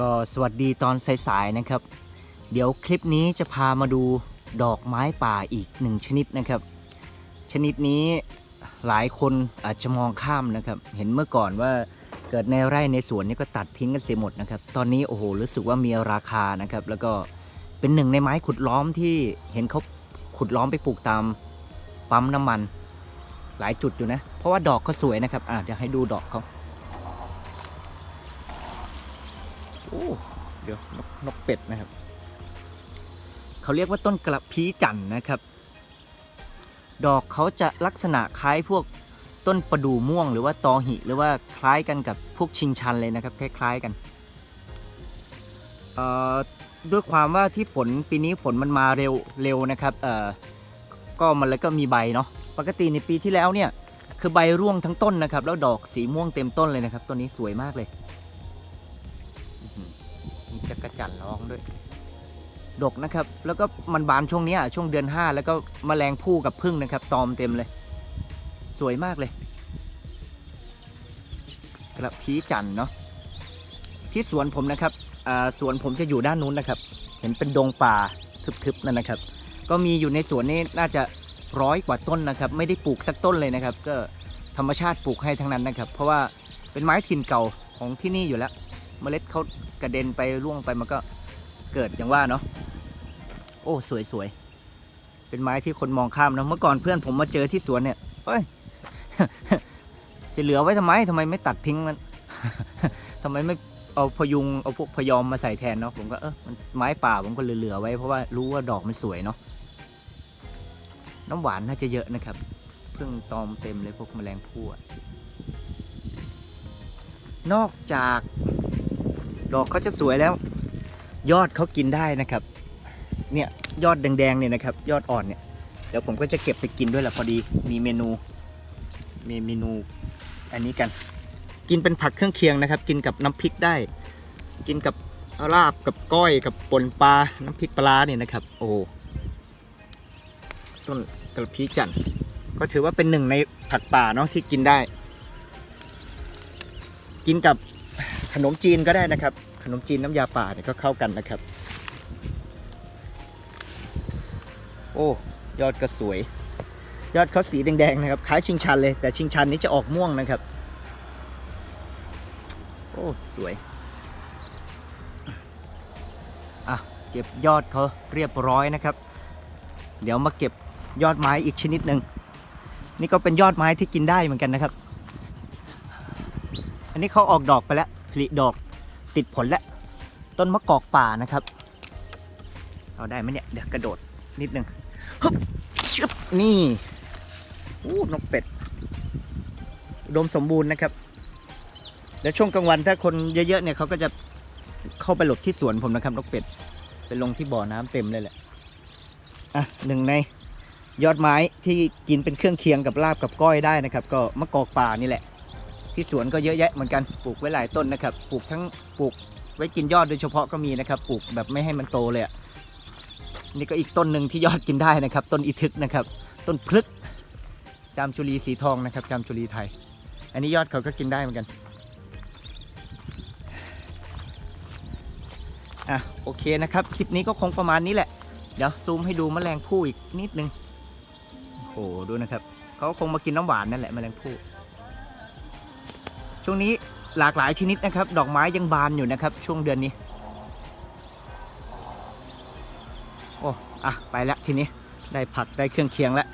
ก็สวัสดีตอนสายๆนะครับ เดี๋ยวคลิปนี้จะพามาดูดอกไม้ป่าอีกหนึ่งชนิดนะครับ ชนิดนี้หลายคนอาจจะมองข้ามนะครับ เห็นเมื่อก่อนว่าเกิดในไร่ในสวนนี่ก็ตัดทิ้งกันเสียหมดนะครับ ตอนนี้โอ้โหรู้สึกว่ามีราคานะครับ แล้วก็เป็นหนึ่งในไม้ขุดล้อมที่เห็นเขาขุดล้อมไปปลูกตามปั๊มน้ำมัน หลายจุดอยู่นะ เพราะว่าดอกเขาสวยนะครับอะเดี๋ยวให้ดูดอกเขาโอ้ เดี๋ยวนกนกเป็ดนะครับ เขาเรียกว่าต้นกระพี้จันนะครับ ดอกเขาจะลักษณะคล้ายพวกต้นประดู่ม่วงหรือว่าตอหิหรือว่าคล้ายกันกับพวกชิงชันเลยนะครับ คล้าย ๆกันด้วยความว่าที่ฝนปีนี้ฝนมันมาเร็วเร็วนะครับก็มันเลยก็มีใบเนาะปกติในปีที่แล้วเนี่ยคือใบร่วงทั้งต้นนะครับ แล้วดอกสีม่วงเต็มต้นเลยนะครับต้นนี้สวยมากเลย ดกนะครับ แล้วก็มันบานช่วงนี้ช่วงเดือนห้าแล้วก็แมลงผู้กับพึ่งนะครับ ตอมเต็มเลย สวยมากเลยกระพีจันเนาะที่สวนผมนะครับอ่าสวนผมจะอยู่ด้านนู้นนะครับ เห็นเป็นดงป่าทึบๆนั่นนะครับ ก็มีอยู่ในสวนนี้น่าจะร้อยกว่าต้นนะครับ ไม่ได้ปลูกสักต้นเลยนะครับ ก็ธรรมชาติปลูกให้ทั้งนั้นนะครับ เพราะว่าเป็นไม้ถิ่นเก่าของที่นี่อยู่แล้ว เมล็ดเขากระเด็นไปร่วงไปมันก็เกิดอย่างว่าเนาะ โอ้สวยสวยเป็นไม้ที่คนมองข้ามนะเมื่อก่อนเพื่อนผมมาเจอที่สวนเนี่ยเฮ้ยจะเหลือไว้ทำไมทำไมไม่ตัดทิ้งมันทำไมไม่เอาพยุงเอาพวกพยอมมาใส่แทนเนาะผมก็เออมันไม้ป่าผมก็เหลือๆไว้เพราะว่ารู้ว่าดอกมันสวยเนาะน้ำหวานน่าจะเยอะนะครับเพิ่งตอมเต็มเลยพวกแมลงผู้นอกจากดอกเขาจะสวยแล้ว ยอดเขากินได้นะครับ เนี่ย ยอดแดงๆเนี่ยนะครับ ยอดอ่อนเนี่ยเดี๋ยวผมก็จะเก็บไปกินด้วยแหละพอดีมีเมนู มีเมนูอันนี้กัน กินเป็นผักเครื่องเคียงนะครับ กินกับน้ำพริกได้ กินกับลาบกับก้อยกับปนปลาน้ำพริกปลาเนี่ยนะครับ โอ้ต้นกระพีจันทร์ก็ถือว่าเป็นหนึ่งในผักป่าเนาะที่กินได้ กินกับขนมจีนก็ได้นะครับ ขนมจีนน้ำยาป่าเนี่ยก็เข้ากันนะครับ โอ้ยอดก็สวย ยอดเขาสีแดงๆนะครับคล้ายชิงชันเลย แต่ชิงชันนี้จะออกม่วงนะครับ โอ้สวยอะเก็บยอดเขาเรียบร้อยนะครับ เดี๋ยวมาเก็บยอดไม้อีกชนิดหนึ่งนี่ก็เป็นยอดไม้ที่กินได้เหมือนกันนะครับ อันนี้เขาออกดอกไปแล้วผลิดอกติดผลแล้ว ต้นมะกอกป่านะครับ เอาได้ไหมเนี่ย เดี๋ยวกระโดด นิดหนึ่งฮึบชึบนี่อู้นกเป็ดดมสมบูรณ์นะครับ แล้วช่วงกลางวันถ้าคนเยอะๆเนี่ยเขาก็จะเข้าไปหลบที่สวนผมนะครับนกเป็ดไปลงที่บ่อน้ำเต็มเลยแหละอะหนึ่งในยอดไม้ที่กินเป็นเครื่องเคียงกับลาบกับก้อยได้นะครับ ก็มะกอกป่านี่แหละ ที่สวนก็เยอะแยะเหมือนกันปลูกไว้หลายต้นนะครับ ปลูกทั้งปลูกไว้กินยอดโดยเฉพาะก็มีนะครับ ปลูกแบบไม่ให้มันโตเลยอะ นี่ก็อีกต้นหนึ่งที่ยอดกินได้นะครับ ต้นอีทึกนะครับ ต้นพลึกจามจุลีสีทองนะครับจามจุลีไทย อันนี้ยอดเขาก็กินได้เหมือนกันอะโอเคนะครับ คลิปนี้ก็คงประมาณนี้แหละ เดี๋ยวซูมให้ดูแมลงผู้อีกนิดนึงโอ้โหดูนะครับเขาคงมากินน้ำหวานนั่นแหละแมลงผู้ช่วงนี้หลากหลายชนิดนะครับ ดอกไม้ยังบานอยู่นะครับ ช่วงเดือนนี้ โอ้ อะ ไปแล้วทีนี้ ได้ผักได้เครื่องเคียงแล้ว